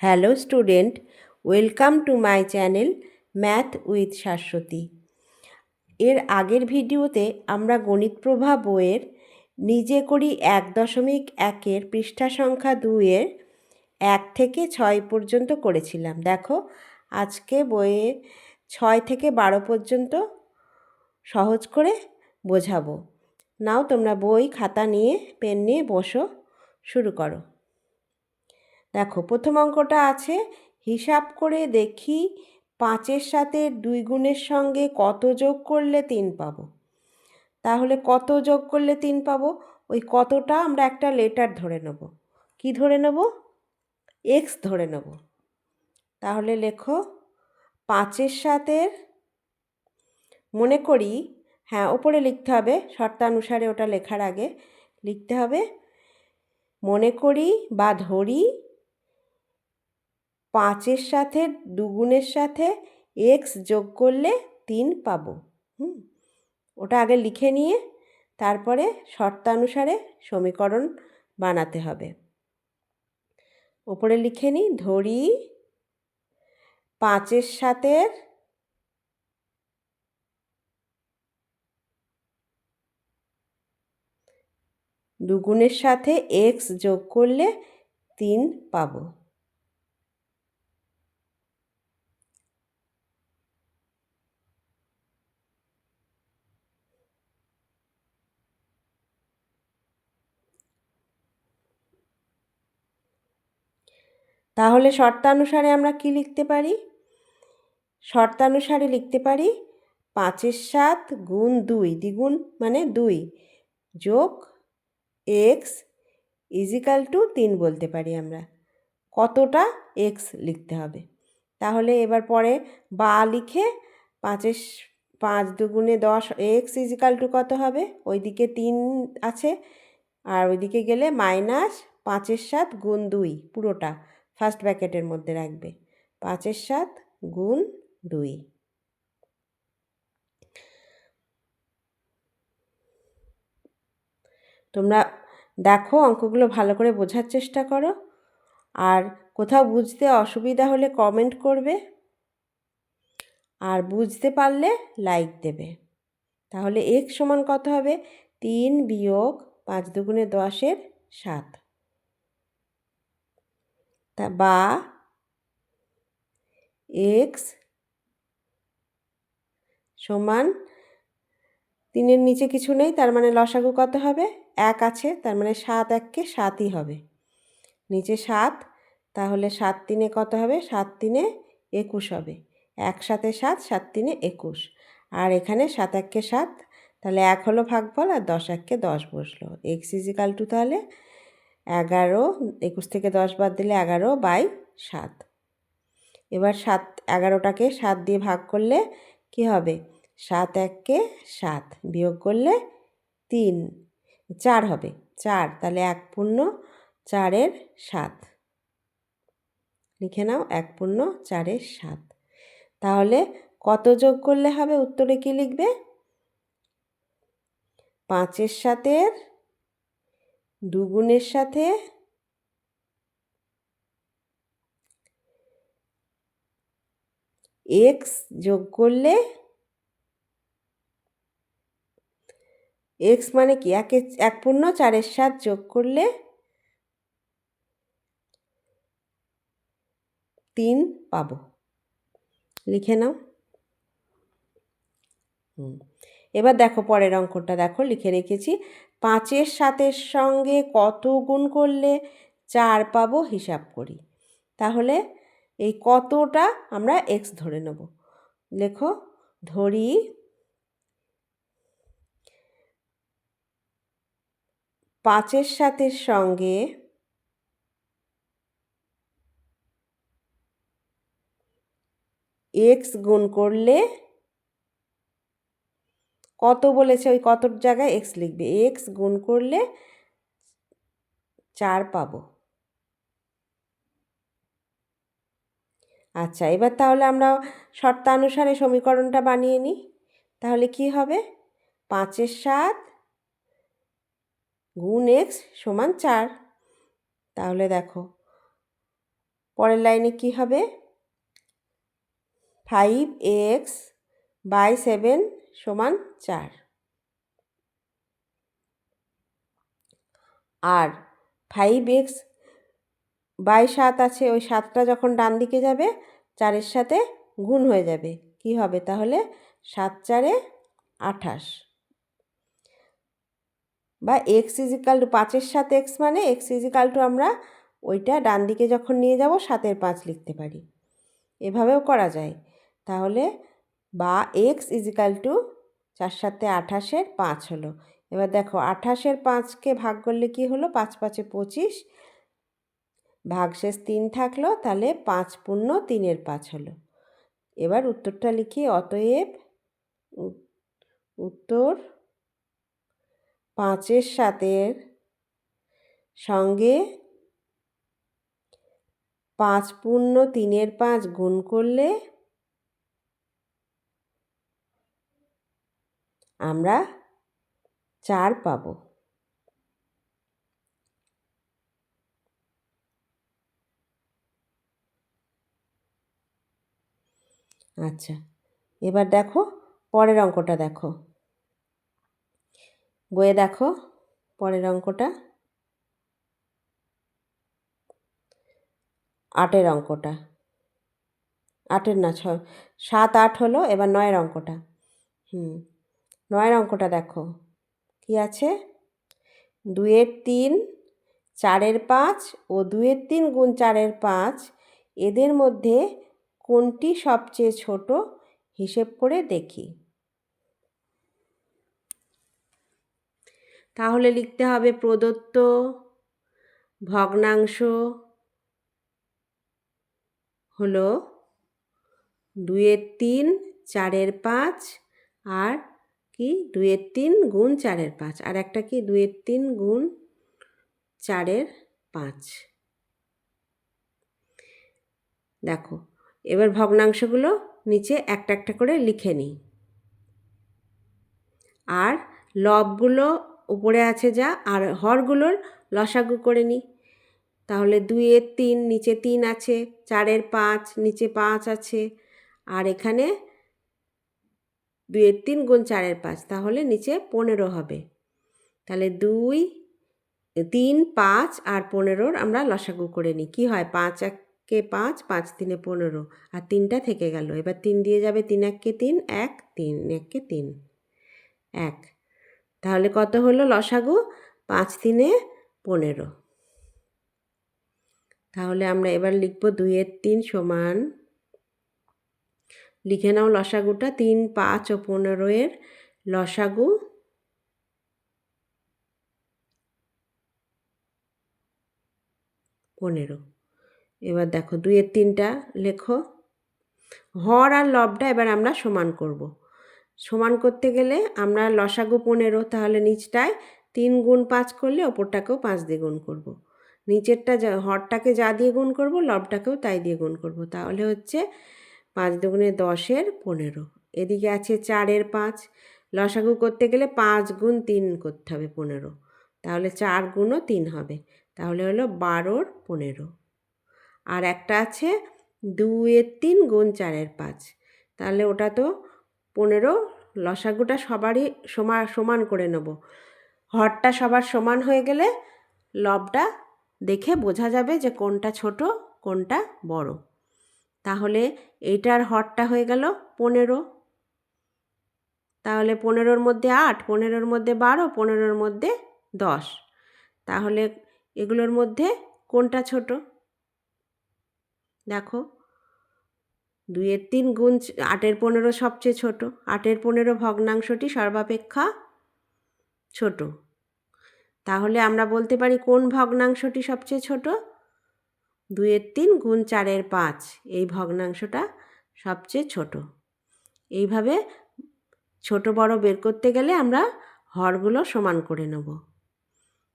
Hello student, welcome to my channel math with Shashwati. এর আগের ভিডিওতে আমরা গণিত প্রভা বইয়ের নিজে করি এক দশমিক একের পৃষ্ঠা সংখ্যা দুইয়ের এক থেকে ছয় পর্যন্ত করেছিলাম। দেখো, আজকে বইয়ে ছয় থেকে বারো পর্যন্ত সহজ করে বোঝাবো। নাও তোমরা বই, খাতা নিয়ে, পেন নিয়ে বসো, শুরু করো। দেখো, প্রথম অঙ্কটা আছে, হিসাব করে দেখি পাঁচের সাথে দুই গুণের সঙ্গে কত যোগ করলে তিন পাবো। তাহলে কত যোগ করলে তিন পাবো? ওই কতটা আমরা একটা লেটার ধরে নেব। কি ধরে নেব? এক্স ধরে নেব। তাহলে লেখো, পাঁচের সাথে মনে করি হ্যাঁ ওপরে লিখতে হবে, শর্তানুসারে ওটা লেখার আগে লিখতে হবে, মনে করি বা ধরি পাঁচের সাথে দুগুণের সাথে এক্স যোগ করলে তিন পাবো। হুম? ওটা আগে লিখে নিয়ে তারপরে শর্তানুসারে সমীকরণ বানাতে হবে। ওপরে লিখে নিই, ধরি পাঁচের সাথে দুগুণের সাথে এক্স যোগ করলে তিন পাবো। তাহলে শর্তানুসারে আমরা কি লিখতে পারি? শর্তানুসারে লিখতে পারি পাঁচের সাত গুণ দুই, দ্বিগুণ মানে দুই যোগ এক্স ইজিক্যাল টু তিন বলতে পারি আমরা। কতটা? এক্স লিখতে হবে। তাহলে এবার পরে বা লিখে পাঁচের পাঁচ দুগুণে দশ এক্স ইজিক্যাল টু কত হবে? ওইদিকে তিন আছে, আর ওইদিকে গেলে মাইনাস পাঁচের সাত গুণ দুই, পুরোটা। ফার্স্ট ব্যাকেটের মধ্যে রাখবে। পাঁচের সাত গুণ দুই। তোমরা দেখো, অঙ্কগুলো ভালো করে বোঝার চেষ্টা করো। আর কোথাও বুঝতে অসুবিধা হলে কমেন্ট করবে। আর বুঝতে পারলে লাইক দেবে। তাহলে এক সমান কত হবে? তিন বিয়োগ পাঁচ দুগুণে দশের সাত। বা এক্স সমান তিনের নিচে কিছু নেই, তার মানে লসাগু কত হবে? এক আছে, তার মানে সাত এককে সাতই হবে। নিচে সাত, তাহলে সাত তিনে কত হবে? সাত তিনে একুশ হবে। এক সাথে সাত সাত তিনে একুশ। আর এখানে সাত এককে সাত, তাহলে এক হলো ভাগফল আর দশ এককে দশ বসল। এক্স ইজিকাল টু তাহলে এগারো, একুশ থেকে দশ বাদ দিলে এগারো বাই সাত। এবার সাত, এগারোটাকে সাত দিয়ে ভাগ করলে কি হবে? সাত এককে সাত বিয়োগ করলে তিন। চার হবে। চার, তাহলে এক পূর্ণ চারের সাত। লিখে নাও, এক পূর্ণ চারের সাত। তাহলে কত যোগ করলে হবে? উত্তরে কি লিখবে? পাঁচের সাথে দুগুণের সাথে এক্স যোগ করলে এক্স মানে কি? একে এক পূর্ণ, চারের সাত যোগ করলে তিন পাবো। লিখে নাও। এবার দেখো পরের অঙ্কটা দেখো, লিখে রেখেছি। পাঁচের সাতের সঙ্গে কত গুণ করলে চার পাবো হিসাব করি। তাহলে এই কতটা আমরা এক্স ধরে নেব। লেখো, ধরি পাঁচের সাতের সঙ্গে এক্স গুণ করলে কত বলেছে ওই কতর জায়গায়? এক্স লিখবে। এক্স গুণ করলে চার পাবো। আচ্ছা এবার তাহলে আমরা শর্তানুসারে সমীকরণটা বানিয়ে নিই। তাহলে কি হবে? পাঁচের সাত গুণ এক্স সমান চার। তাহলে দেখো, পরের লাইনে কি হবে? ফাইভ এক্স বাই সেভেন সমান চার। আর ফাইভ এক্স বাই সাত আছে, ওই সাতটা যখন ডান দিকে যাবে, চারের সাথে গুণ হয়ে যাবে। কি হবে তাহলে? সাত চারে আঠাশ। বা এক্স ইজিকাল টু পাঁচের সাথে এক্স মানে এক্স ইজিকাল টু আমরা ওইটা ডান দিকে যখন নিয়ে যাব, সাতের পাঁচ লিখতে পারি। এভাবেও করা যায়। তাহলে বা এক্স ইজিক্যাল টু চার সাথে আঠাশের পাঁচ হলো। এবার দেখো, আঠাশের পাঁচকে ভাগ করলে কি হলো? পাঁচ পাঁচে পঁচিশ ভাগশেষ তিন থাকল, তাহলে পাঁচ পূর্ণ তিনের পাঁচ হলো। এবার উত্তরটা লিখি, অতএব উত্তর পাঁচের সাতের সঙ্গে পাঁচ পূর্ণ তিনের পাঁচ গুণ করলে আমরা চার পাব। আচ্ছা এবার দেখো, পরের অঙ্কটা দেখো। বইয়ে দেখো, পরের অঙ্কটা। আটের অঙ্কটা। আটের না ছ সাত, আট হলো, এবার নয়ের অঙ্কটা। হুম নয়ের অঙ্কটা দেখো। কি আছে? দুয়ের তিন, চারের পাঁচ ও দুয়ের তিন গুণ চারের পাঁচ, এদের মধ্যে কোনটি সবচেয়ে ছোট হিসেব করে দেখি। তাহলে লিখতে হবে প্রদত্ত, ভগ্নাংশ হলো দুয়ের তিন, চারের পাঁচ আর কি? দুয়ের তিন গুণ চারের পাঁচ। আর একটা কি? দুয়ের তিন গুণ চারের পাঁচ। দেখো, এবার ভগ্নাংশগুলো নিচে একটা একটা করে লিখে নিই। আর লবগুলো উপরে আছে যা, আর হরগুলোর লসাগু করে নিই। তাহলে দুইয়ের তিন, নিচে তিন আছে, চারের পাঁচ, নিচে পাঁচ আছে। আর এখানে দুইয়ের তিন গুণ চারের পাঁচ, তাহলে নিচে পনেরো হবে। তাহলে দুই, তিন, পাঁচ আর পনেরোর আমরা লসাগু করে নিই। কী হয়? পাঁচ এককে পাঁচ পাঁচ তিনে পনেরো। আর তিনটা থেকে গেল। এবার তিন দিয়ে যাবে তিন এককে তিন, এক, তিন এককে তিন, এক। তাহলে কত হলো লসাগু? পাঁচ তিনে পনেরো। তাহলে আমরা এবার লিখব দুইয়ের তিন সমান লিখে নাও লসাগুটা, তিন, পাঁচ ও পনেরো এর লসাগু পনেরো এবার দেখো দুইয়ের তিনটা লেখো হর আর লবটা এবার আমরা সমান করব। সমান করতে গেলে আমরা লসাগু পনেরো, তাহলে নিচটায় তিন গুণ পাঁচ করলে ওপরটাকেও পাঁচ দিয়ে গুণ করব। নিচেরটা যা, হরটাকে যা দিয়ে গুণ করব, লবটাকেও তাই দিয়ে গুণ করব তাহলে হচ্ছে পাঁচ দুগুণে দশের পনেরো। এদিকে আছে চারের পাঁচ। লসাগু করতে গেলে পাঁচ গুণ তিন করতে হবে পনেরো। তাহলে চার গুণও তিন হবে। তাহলে হলো বারোর পনেরো। আর একটা আছে দুয়ের তিন গুণ চারের পাঁচ। তাহলে ওটা তো পনেরো। লসাগুটা সবারই সমান সমান করে নেব। হরটা সবার সমান হয়ে গেলে লবটা দেখে বোঝা যাবে যে কোনটা ছোট, কোনটা বড়। তাহলে এইটার হরটা হয়ে গেল পনেরো। তাহলে পনেরোর মধ্যে আট, পনেরোর মধ্যে বারো, পনেরোর মধ্যে দশ। তাহলে এগুলোর মধ্যে কোনটা ছোট? দেখো, দুইয়ের তিন গুণ আটের পনেরো সবচেয়ে ছোট। আটের পনেরো ভগ্নাংশটি সর্বাপেক্ষা ছোট। তাহলে আমরা বলতে পারি কোন ভগ্নাংশটি সবচেয়ে ছোট? দুইয়ের তিন গুণ চারের পাঁচ। এই ভগ্নাংশটা সবচেয়ে ছোট। এইভাবে ছোট বড় বের করতে গেলে আমরা হরগুলো সমান করে নেব।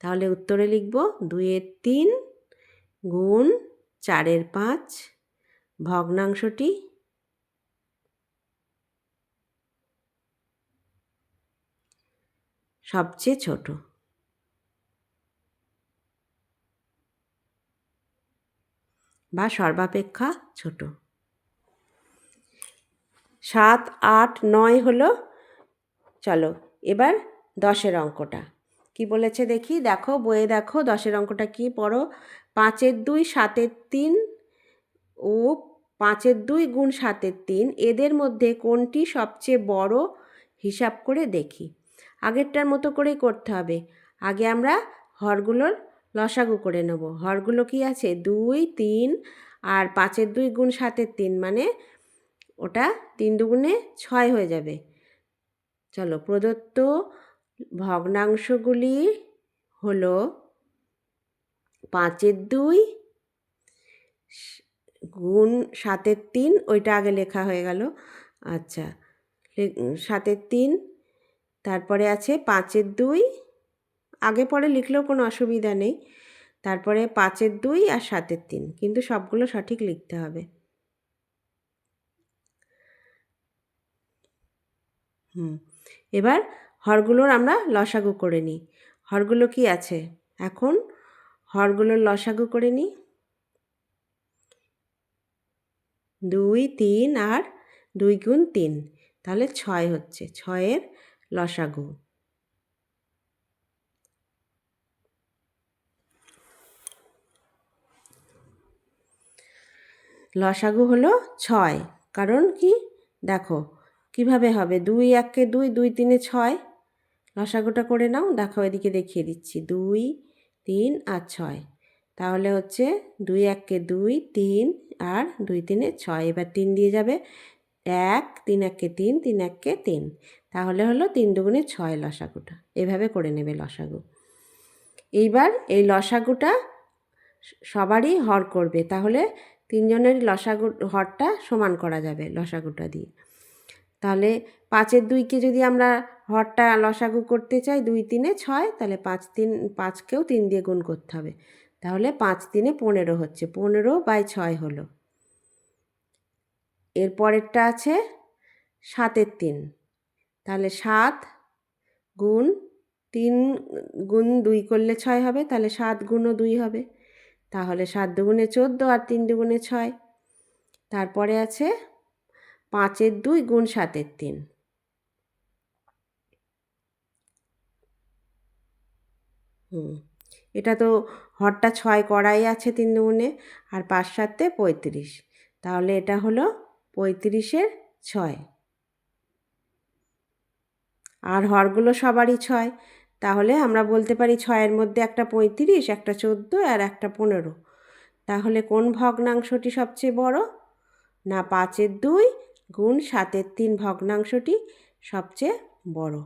তাহলে উত্তরে লিখব দুইয়ের তিন গুণ চারের পাঁচ। ভগ্নাংশটি সবচেয়ে ছোট। বা সর্বাপেক্ষা ছোট। সাত, আট, নয় হলো, চলো, এবার দশের অঙ্কটা। কি বলেছে দেখি? দেখো, বইয়ে দেখো, দশের অঙ্কটা কি পড়ো? পাঁচের দুই, সাতের তিন, ও পাঁচের দুই গুণ সাতের তিন, এদের মধ্যে কোনটি সবচেয়ে বড় হিসাব করে দেখি। আগেরটার মতো করেই করতে হবে। আগে আমরা হরগুলোর লসাগু করে নেব। হরগুলো কি আছে? দুই, তিন আর পাঁচের দুই গুণ সাতের তিন মানে ওটা তিন দুগুণে ছয় হয়ে যাবে। চলো প্রদত্ত ভগ্নাংশগুলি হলো পাঁচের দুই গুণ সাতের তিন, ওইটা আগে লেখা হয়ে গেল। আচ্ছা সাতের তিন, তারপরে আছে পাঁচের দুই আগে পরে লিখলেও কোনো অসুবিধা নেই। তারপরে পাঁচের দুই আর সাতের তিন। কিন্তু সবগুলো সঠিক লিখতে হবে। হুম। এবার হরগুলোর আমরা লসাগু করে নিই। হরগুলো কি আছে? এখন হরগুলোর লসাগু করে নিই। দুই, তিন আর দুই গুণ তিন। তাহলে ছয় হচ্ছে। ছয়ের লসাগু। লসাগু হলো ছয়। কারণ কি? দেখো, কীভাবে হবে? দুই এককে দুই দুই তিনে ছয়। লসাগুটা করে নাও, দেখো এদিকে দেখিয়ে দিচ্ছি। দুই, তিন আর ছয়। তাহলে হচ্ছে দুই এককে দুই, তিন আর দুই তিনে ছয়। এবার তিন দিয়ে যাবে। এক, তিন এককে তিন তিন এককে তিন। তাহলে হলো তিন দুগুণে ছয় লসাগুটা। এভাবে করে নেবে লসাগু। এইবার এই লসাগুটা সবারই হর করবে। তাহলে তিনজনের লসাগু হরটা সমান করা যাবে লসাগুটা দিয়ে। তাহলে পাঁচের দুইকে যদি আমরা হরটা লসাগু করতে চাই দুই তিনে ছয়, তাহলে পাঁচ তিন, পাঁচকেও তিন দিয়ে গুণ করতে হবে। তাহলে পাঁচ তিনে পনেরো হচ্ছে, পনেরো বাই ছয় হলো। এর পরেরটা আছে সাতের তিন। তাহলে সাত গুণ তিন, গুণ দুই করলে ছয় হবে, তাহলে সাত গুণও দুই হবে। তাহলে সাত দুগুণে চোদ্দ আর তিন দুগুণে ছয়। তারপরে আছে পাঁচের দুই গুণ সাতের তিন। হুম, এটা তো হরটা ছয় করাই আছে তিন দুগুণে আর পাঁচ সাতে পঁয়ত্রিশ। তাহলে এটা হলো পঁয়ত্রিশের ছয়। আর হরগুলো সবারই ছয়। তাহলে আমরা বলতে পারি ছয়ের মধ্যে একটা পঁয়ত্রিশ, একটা চোদ্দ আর একটা পনেরো। তাহলে কোন ভগ্নাংশটি সবচেয়ে বড়? না, পাঁচের দুই গুণ সাতের তিন ভগ্নাংশটি সবচেয়ে বড়।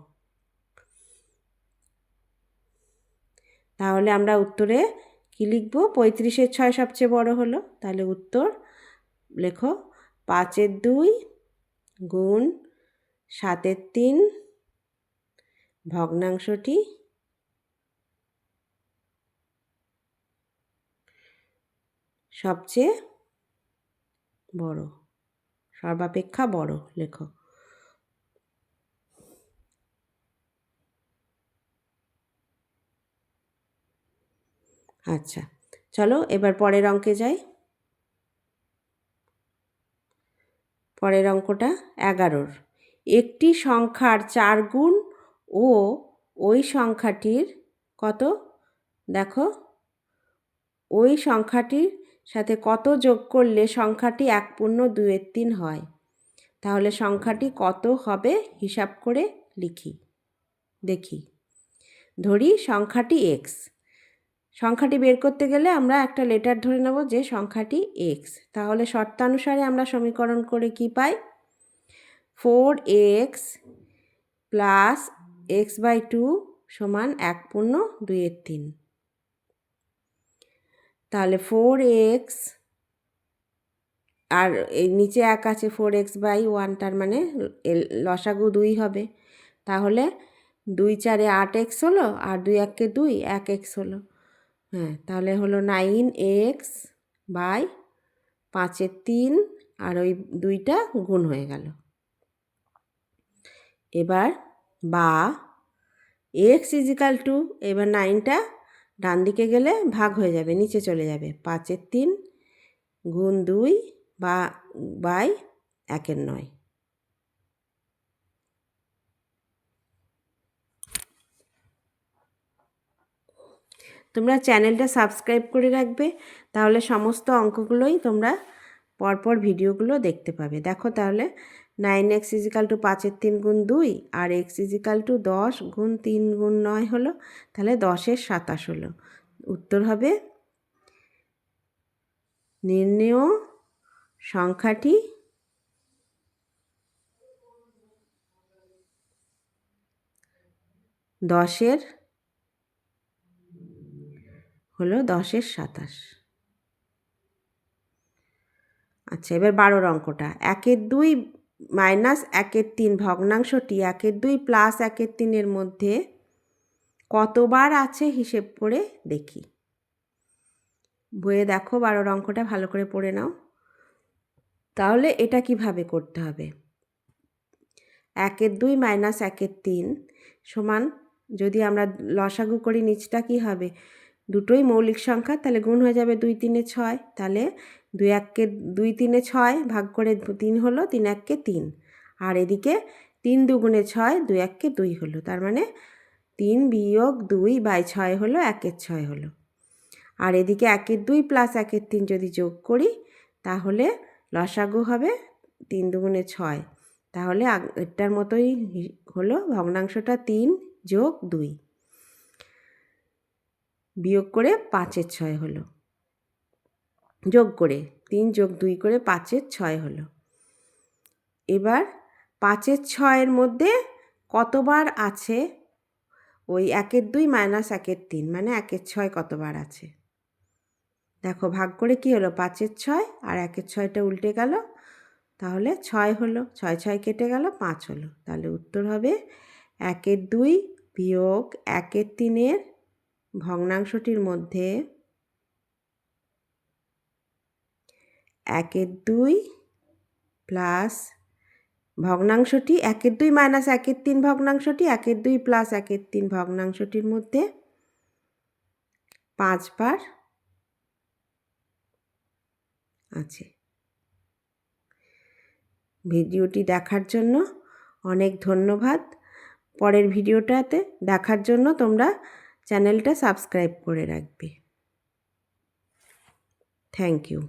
তাহলে আমরা উত্তরে কী লিখব? পঁয়ত্রিশের ছয় সবচেয়ে বড় হলো। তাহলে উত্তর লেখো, পাঁচের দুই গুণ সাতের তিন ভগ্নাংশটি সবচেয়ে বড়, সর্বাপেক্ষা বড় লেখো আচ্ছা চলো এবার পরের অঙ্কে যাই। পরের অঙ্কটা এগারোর। একটি সংখ্যার চার গুণ ও ওই সংখ্যাটির কত? দেখো। ওই সংখ্যাটির সাথে কত যোগ করলে সংখ্যাটি এক পূর্ণ দুয়ের তিন হয়? তাহলে সংখ্যাটি কত হবে হিসাব করে লিখি। দেখি। ধরি সংখ্যাটি এক্স সংখ্যাটি বের করতে গেলে আমরা একটা লেটার ধরে নেব যে সংখ্যাটি এক্স তাহলে শর্তানুসারে আমরা সমীকরণ করে কি পাই? Four x plus x by two সমান এক পূর্ণ দুইয়ের তিন। তাহলে ফোর এক্স, আর এই নিচে এক আছে ফোর এক্স বাই ওয়ান, তার মানে লসাগু দুই হবে। তাহলে দুই চারে আট এক্স হলো, আর দুই এককে দুই, এক এক্স হলো। হ্যাঁ তাহলে হলো নাইন এক্স বাই পাঁচের তিন, আর ওই দুইটা গুণ হয়ে গেল। এবার বা এক্স ইজিক্যাল টু এবার নাইনটা ডান দিকে গেলে ভাগ হয়ে যাবে, নিচে চলে যাবে। পাঁচের তিন গুণ দুই বা, বাই একের নয়। তোমরা চ্যানেলটা সাবস্ক্রাইব করে রাখবে, তাহলে সমস্ত অঙ্কগুলোই তোমরা পরপর ভিডিওগুলো দেখতে পাবে। দেখো তাহলে নাইন এক্স ইজিক্যাল টু পাঁচের তিন গুণ দুই, আর এক্স ইজিক্যাল টু দশ গুণ তিন গুণ নয় হলো, তাহলে দশের সাতাশ হলো। উত্তর হবে নির্ণেয় সংখ্যাটি দশের হলো দশের সাতাশ। আচ্ছা এবার বারোর অঙ্কটা। একের দুই মাইনাস একের তিন ভগ্নাংশটি একের দুই প্লাস একের তিনের মধ্যে কতবার আছে হিসেব করে দেখি। বইয়ে দেখো বারোর অঙ্কটা ভালো করে পড়ে নাও। তাহলে এটা কীভাবে করতে হবে? একের দুই মাইনাস একের তিন সমান যদি আমরা লসাগু করি নিচটা কি হবে? দুটোই মৌলিক সংখ্যা, তাহলে গুণ হয়ে যাবে দুই তিনে ছয়, তাহলে দুই এককে দুই তিনে ছয় ভাগ করে তিন হলো তিন এককে তিন। আর এদিকে তিন দুগুণে ছয়, দুই এককে দুই হলো, তার মানে তিন বিয়োগ দুই বাই ছয় হলো একের ছয় হলো। আর এদিকে একের দুই প্লাস একের তিন যদি যোগ করি, তাহলে লসাগু হবে তিন দুগুণে ছয়। তাহলে এটার মতোই হলো ভগ্নাংশটা তিন যোগ দুই। বিয়োগ করে পাঁচের ছয় হলো। যোগ করে তিন যোগ দুই করে পাঁচের ছয় হলো। এবার পাঁচের ছয়ের মধ্যে কতবার আছে? ওই একের দুই মাইনাস একের তিন মানে একের ছয় কতবার আছে? দেখো, ভাগ করে কি হলো? পাঁচের ছয় আর একের ছয়টা উল্টে গেল। তাহলে ছয় হলো, ছয় ছয় কেটে গেল, পাঁচ হলো। তাহলে উত্তর হবে একের দুই বিয়োগ একের তিনের ভগ্নাংশটির মধ্যে একের দুই প্লাস ভগ্নাংশটি একের দুই মাইনাস একের তিন ভগ্নাংশটি একের দুই প্লাস একের তিন ভগ্নাংশটির মধ্যে পাঁচবার আছে। ভিডিওটি দেখার জন্য অনেক ধন্যবাদ। পরের ভিডিওটাতে দেখার জন্য তোমরা চ্যানেলটা সাবস্ক্রাইব করে রাখবে। Thank you.